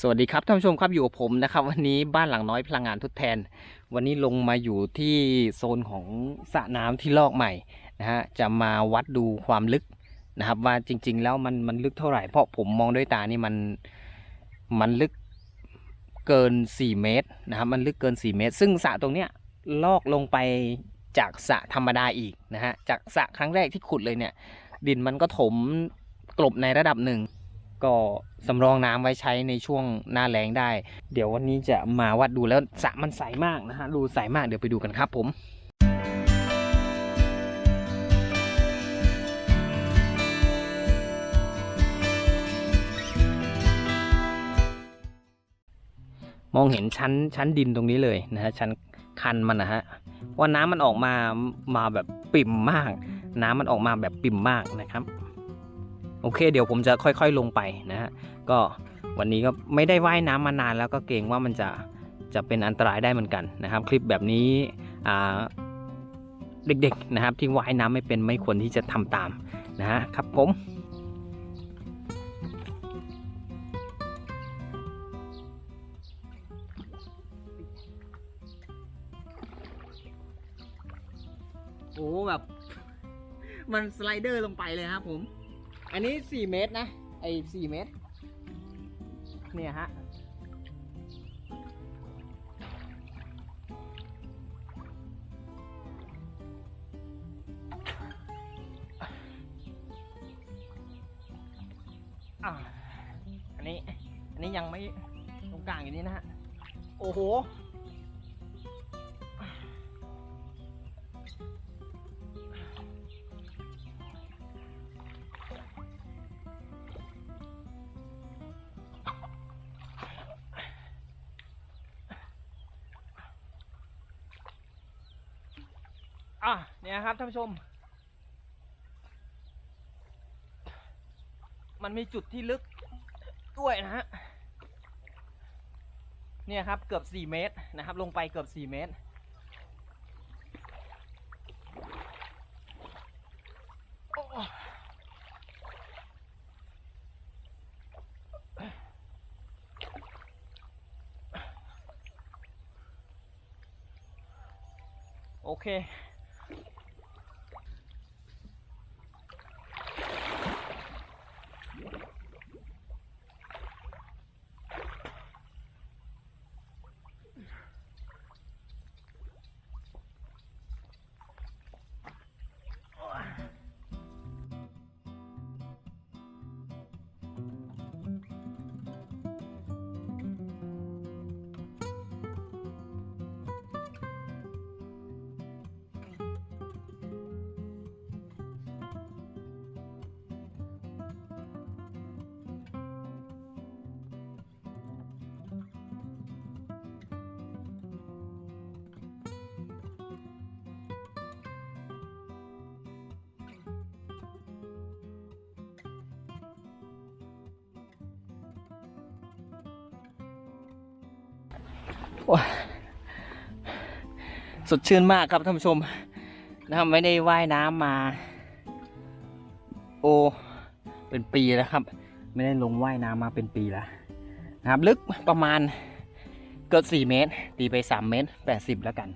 สวัสดีครับท่านผู้ชมครับอยู่กับผมนะครับ วันนี้บ้านหลังน้อยพลังงานทดแทน วันนี้ลงมาอยู่ที่โซนของสระน้ำที่ลอกใหม่นะฮะจะมาวัดดูความลึกนะครับ ว่าจริง ๆ แล้วมันมันลึกเท่าไหร่เพราะผมมองด้วยตานี่มันมันลึกเกิน 4 เมตรนะครับมันลึกเกิน 4 เมตร ซึ่งสระตรงเนี้ยลอกลงไปจากสระธรรมดาอีกนะฮะจากสระครั้งแรกที่ขุดเลยเนี่ย ดินมันก็ถมกลบในระดับหนึ่ง ก็สำรองน้ำไว้ใช้ในช่วงหน้าแล้งได้ เดี๋ยววันนี้จะมาวัดดูแล้วสระมันใสมากนะฮะรูใสมากเดี๋ยวไปดูกันครับผมมองเห็นชั้นชั้นดินตรงนี้เลยนะฮะชั้นคันมันนะฮะว่าน้ำมันออกมามาแบบปิ่มมาก น้ำมันออกมาแบบปิ่มมากนะครับ โอเค เดี๋ยวผมจะค่อยๆลงไปนะฮะก็วันนี้ก็ไม่ได้ว่ายน้ำมานานแล้วก็เกรงว่ามันจะจะเป็นอันตรายได้เหมือนกันนะครับ คลิปแบบนี้เด็กๆนะครับ ที่ว่ายน้ำไม่เป็นไม่ควรที่จะทำตามนะฮะครับผมโอ้แบบ มันสไลเดอร์ลงไปเลยครับผม อันนี้4เมตรนะ ไอ้4เมตร เนี่ยฮะอะอันนี้ อันนี้ยังไม่ตรงกลางอยู่นี่นะฮะ โอ้โห อะเนี่ยครับท่านผู้ชม มันมีจุดที่ลึกด้วยนะฮะเนี่ยครับเกือบ 4 เมตรนะครับ ลงไปเกือบ 4 เมตร โอ้โอเค สดชื่นมากครับท่านผู้ชมนะครับไม่ได้ว่ายน้ำมา โอ เป็นปีแล้วครับ ไม่ได้ลงว่ายน้ำมาเป็นปีแล้วนะครับ ลึกประมาณเกือบ4 เมตร ตีไป 3 เมตร 80 แล้วกัน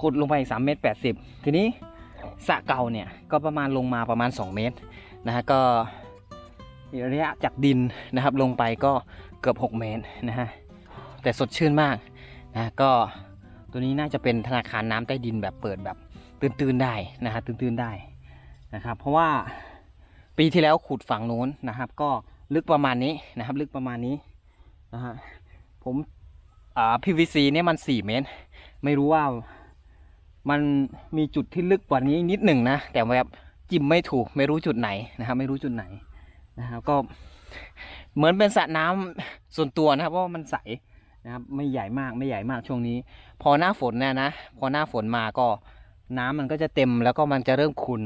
ขุดลงไปอีก3เมตร 80 ทีนี้สะเก่าเนี่ยก็ประมาณลงมาประมาณ 2 เมตรนะฮะก็ระยะจากดินนะครับลงไปก็เกือบ 6 เมตรนะฮะแต่สดชื่นมาก นะก็ตัวนี้น่าจะเป็นธนาคารน้ำใต้ดินแบบเปิดแบบตื้นๆได้นะฮะตื้นๆได้นะครับ เพราะว่าปีที่แล้วขุดฝั่งนู้นนะครับ ก็ลึกประมาณนี้นะครับ ลึกประมาณนี้นะฮะผมอ่า PVC เนี่ยมัน4เมตร ไม่รู้ว่ามันมีจุดที่ลึกกว่านี้นิดหนึ่งนะ แต่แบบจิ้มไม่ถูกไม่รู้จุดไหนนะครับ ไม่รู้จุดไหนนะครับก็เหมือนเป็นสระน้ำส่วนตัวนะครับเพราะว่ามันใส นะครับ ไม่ใหญ่มากไม่ใหญ่มากช่วงนี้ พอหน้าฝนเนี่ยนะพอหน้าฝนมาก็น้ำมันก็จะเต็มแล้วก็มันจะเริ่มขุน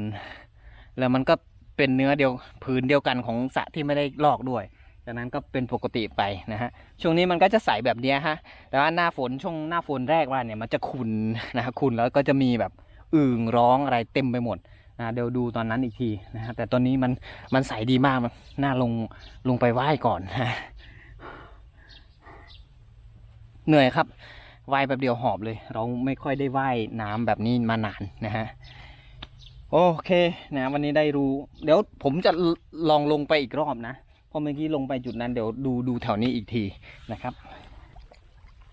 แล้วมันก็เป็นเนื้อเดียวผืนเดียวกันของสระที่ไม่ได้ลอกด้วยจากนั้นก็เป็นปกติไปนะฮะช่วงนี้มันก็จะใสแบบนี้ฮะแต่ว่าหน้าฝนช่วงหน้าฝนแรกว่าเนี่ยมันจะขุนนะฮะขุนแล้วก็จะมีแบบอึ่งร้องอะไรเต็มไปหมดนะเดี๋ยวดูตอนนั้นอีกทีนะฮะแต่ตอนนี้มันมันใสดีมากนน่าลงลงไปไหว้ก่อนนะ เหนื่อยครับว่ายแบบเดียวหอบเลย เราไม่ค่อยได้ว่ายน้ำแบบนี้มานานนะฮะโอเคนะวันนี้ได้รู้ เดี๋ยวผมจะลองลงไปอีกรอบนะพราะเมื่อกี้ลงไปจุดนั้นเดี๋ยวดูดูแถวนี้อีกทีนะครับ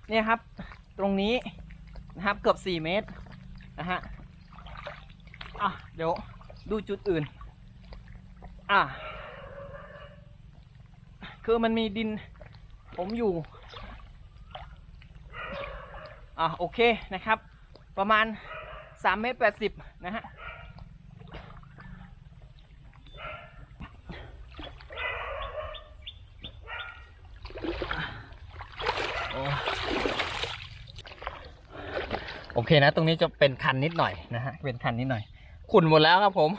เนี่ยครับ ตรงนี้นะครับเกือบ4เมตรนะฮะอะเดี๋ยวดูจุดอื่น อะคือมันมีดิน ผมอยู่ อะโอเคนะครับ ประมาณ3เมตร80 นะฮะโอเคนะ ตรงนี้จะเป็นคันนิดหน่อยนะฮะ เป็นคันนิดหน่อย ขุ่นหมดแล้วครับผม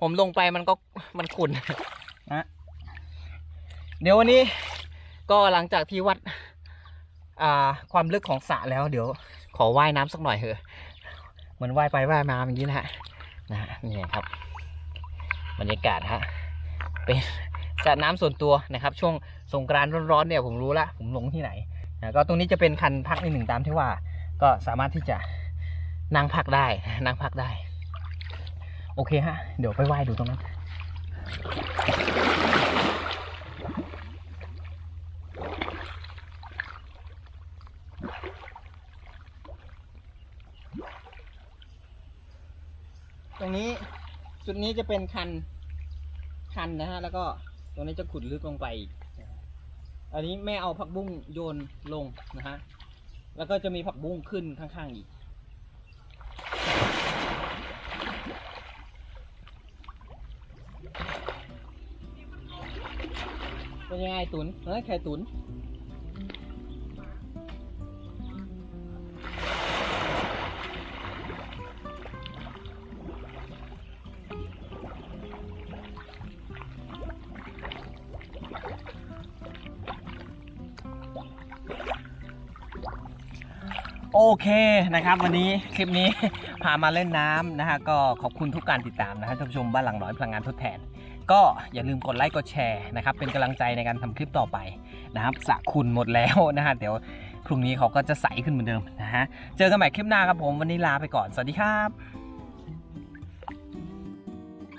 ผมลงไปมันก็มันขุ่นนะ เดี๋ยววันนี้ก็หลังจากที่วัด ความลึกของสระแล้วเดี๋ยวขอว่ายน้ำสักหน่อยเถอะเหมือนว่ายไปว่ายมาอย่างนี้นะฮะนะนี่ครับ บรรยากาศฮะเป็นสระน้ำส่วนตัวนะครับ ช่วงสงกรานต์ร้อนๆเนี่ยผมรู้ละผมลงที่ไหนนะก็ตรงนี้จะเป็นคันพักนิดหนึ่งตามที่ว่า ก็สามารถที่จะนั่งพักได้นั่งพักได้ โอเคฮะ เดี๋ยวไปไหว้ดูตรงนั้น นี้จุดนี้จะเป็นคันคันนะฮะ แล้วก็ตรงนี้จะขุดลึกลงไป อันนี้แม่เอาผักบุ้งโยนลงนะฮะ แล้วก็จะมีผักบุ้งขึ้นข้างๆอีก เป็นยังไงตุนเฮ้ยใครตุน โอเคนะครับวันนี้คลิปนี้ พามาเล่นน้ำนะฮะก็ขอบคุณทุกการติดตามนะฮะท่านผู้ชมบ้านหลังน้อยพลังงานทดแทน ก็อย่าลืมกดไลค์กดแชร์นะครับเป็นกำลังใจในการทำคลิปต่อไปนะครับสระคุณหมดแล้วนะฮะเดี๋ยวพรุ่งนี้เขาก็จะใสขึ้นเหมือนเดิมนะฮะเจอกันใหม่คลิปหน้าครับผมวันนี้ลาไปก่อนสวัสดีครับ